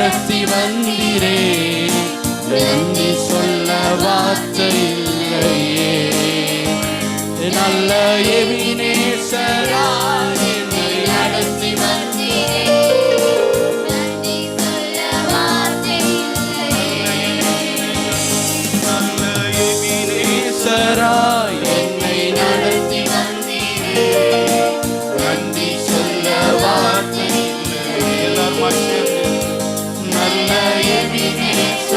நடத்தி வந்தீரே. நன்றி சொல்ல வார்த்தை நல்ல எவினேச every minute.